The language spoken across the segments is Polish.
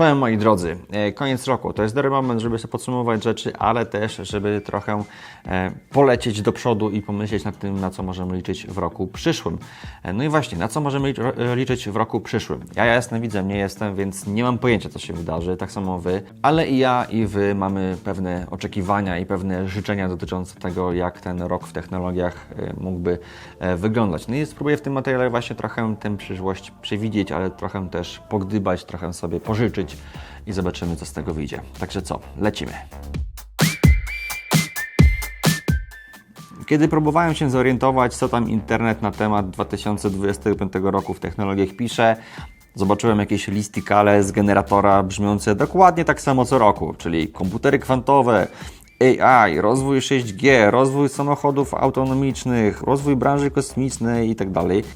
Czołem moi drodzy, E, koniec roku to jest dobry moment, żeby sobie podsumować rzeczy, ale też, żeby trochę e, polecieć do przodu i pomyśleć nad tym, na co możemy liczyć w roku przyszłym. E, No i właśnie, na co możemy liczyć w roku przyszłym? Ja jasno widzę, nie jestem, więc nie mam pojęcia, co się wydarzy, tak samo wy, ale i ja, i wy mamy pewne oczekiwania i pewne życzenia dotyczące tego, jak ten rok w technologiach mógłby wyglądać. No i spróbuję w tym materiale właśnie trochę tę przyszłość przewidzieć, ale trochę też pogdybać, trochę sobie pożyczyć i zobaczymy, co z tego wyjdzie. Także co, lecimy. Kiedy próbowałem się zorientować, co tam internet na temat 2025 roku w technologiach pisze, zobaczyłem jakieś listikale z generatora brzmiące dokładnie tak samo co roku, czyli komputery kwantowe, AI, rozwój 6G, rozwój samochodów autonomicznych, rozwój branży kosmicznej i tak.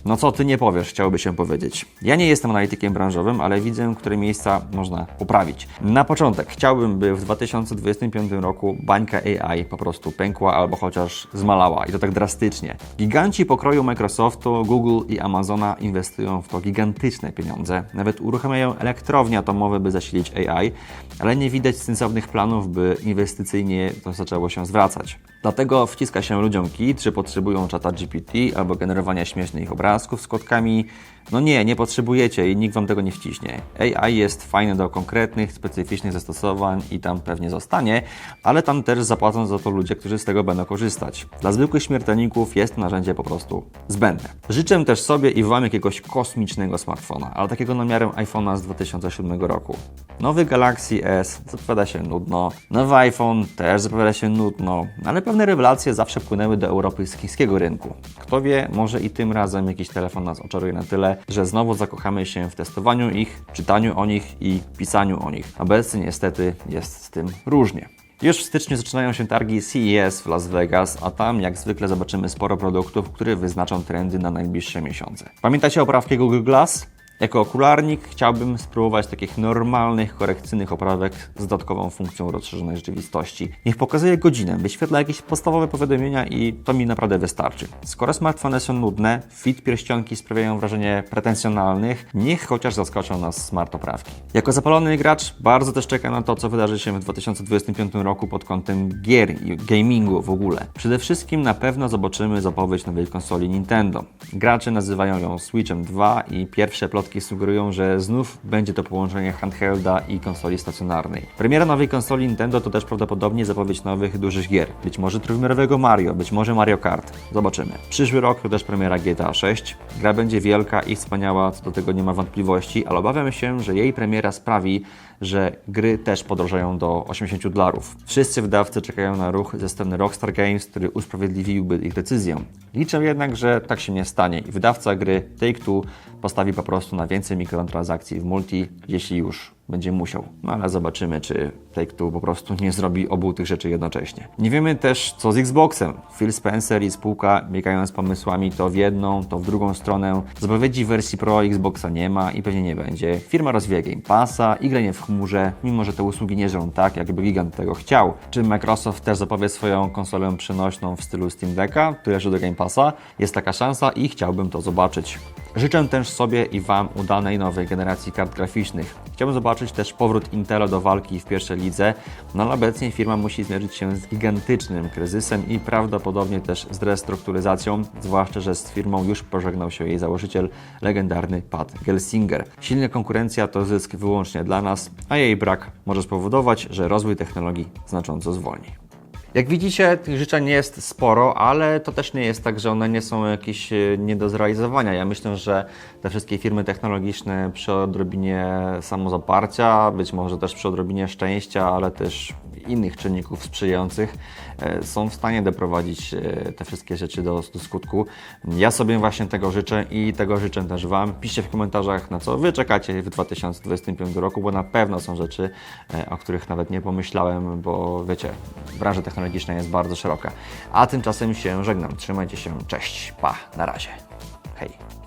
No co ty nie powiesz, chciałoby się powiedzieć. Ja nie jestem analitykiem branżowym, ale widzę, które miejsca można poprawić. Na początek chciałbym, by w 2025 roku bańka AI po prostu pękła albo chociaż zmalała i to tak drastycznie. Giganci pokroju Microsoftu, Google i Amazona inwestują w to gigantyczne pieniądze. Nawet uruchamiają elektrownie atomowe, by zasilić AI, ale nie widać sensownych planów, by inwestycyjnie to zaczęło się zwracać. Dlatego wciska się ludziom kit, że potrzebują czata GPT albo generowania śmiesznych obrazków z kotkami. No nie, nie potrzebujecie i nikt Wam tego nie wciśnie. AI jest fajny do konkretnych, specyficznych zastosowań i tam pewnie zostanie, ale tam też zapłacą za to ludzie, którzy z tego będą korzystać. Dla zwykłych śmiertelników jest to narzędzie po prostu zbędne. Życzę też sobie i Wam jakiegoś kosmicznego smartfona, ale takiego na miarę iPhone'a z 2007 roku. Nowy Galaxy S zapowiada się nudno, nowy iPhone też zapowiada się nudno, ale pewne rewelacje zawsze płynęły do Europy z rynku. Kto wie, może i tym razem jakiś telefon nas oczaruje na tyle, że znowu zakochamy się w testowaniu ich, czytaniu o nich i pisaniu o nich. Obecnie niestety jest z tym różnie. Już w styczniu zaczynają się targi CES w Las Vegas, a tam jak zwykle zobaczymy sporo produktów, które wyznaczą trendy na najbliższe miesiące. Pamiętacie oprawki Google Glass? Jako okularnik chciałbym spróbować takich normalnych, korekcyjnych oprawek z dodatkową funkcją rozszerzonej rzeczywistości. Niech pokazuje godzinę, wyświetla jakieś podstawowe powiadomienia i to mi naprawdę wystarczy. Skoro smartfony są nudne, fit pierścionki sprawiają wrażenie pretensjonalnych, niech chociaż zaskoczą nas smart oprawki. Jako zapalony gracz bardzo też czekam na to, co wydarzy się w 2025 roku pod kątem gier i gamingu w ogóle. Przede wszystkim na pewno zobaczymy zapowiedź nowej konsoli Nintendo. Gracze nazywają ją Switchem 2 i pierwsze plotki sugerują, że znów będzie to połączenie handhelda i konsoli stacjonarnej. Premiera nowej konsoli Nintendo to też prawdopodobnie zapowiedź nowych, dużych gier. Być może trójwymiarowego Mario, być może Mario Kart. Zobaczymy. Przyszły rok to też premiera GTA 6. Gra będzie wielka i wspaniała, co do tego nie ma wątpliwości, ale obawiam się, że jej premiera sprawi, że gry też podrożają do 80 dolarów. Wszyscy wydawcy czekają na ruch ze strony Rockstar Games, który usprawiedliwiłby ich decyzję. Liczę jednak, że tak się nie stanie i wydawca gry Take-Two postawi po prostu na więcej mikrotransakcji w multi, jeśli już będzie musiał. No ale zobaczymy, czy Take-Two po prostu nie zrobi obu tych rzeczy jednocześnie. Nie wiemy też, co z Xboxem. Phil Spencer i spółka biegają z pomysłami to w jedną, to w drugą stronę. Zapowiedzi wersji Pro Xboxa nie ma i pewnie nie będzie. Firma rozwija Game Passa i granie w chmurze, mimo że te usługi nie żrą tak, jakby gigant tego chciał. Czy Microsoft też zapowie swoją konsolę przenośną w stylu Steam Decka, który leży do Game Passa? Jest taka szansa i chciałbym to zobaczyć. Życzę też sobie i Wam udanej nowej generacji kart graficznych. Chciałbym zobaczyć też powrót Intela do walki w pierwszej lidze, no ale obecnie firma musi zmierzyć się z gigantycznym kryzysem i prawdopodobnie też z restrukturyzacją, zwłaszcza, że z firmą już pożegnał się jej założyciel, legendarny Pat Gelsinger. Silna konkurencja to zysk wyłącznie dla nas, a jej brak może spowodować, że rozwój technologii znacząco zwolni. Jak widzicie, tych życzeń jest sporo, ale to też nie jest tak, że one nie są jakieś e, nie do zrealizowania. Ja myślę, że te wszystkie firmy technologiczne przy odrobinie samozaparcia, być może też przy odrobinie szczęścia, ale też innych czynników sprzyjających, e, są w stanie doprowadzić e, te wszystkie rzeczy do, do skutku. Ja sobie właśnie tego życzę i tego życzę też Wam. Piszcie w komentarzach, na co Wy czekacie w 2025 roku, bo na pewno są rzeczy, o których nawet nie pomyślałem, bo wiecie, branża technologiczna jest bardzo szeroka. A tymczasem się żegnam. Trzymajcie się, cześć, pa, na razie. Hej.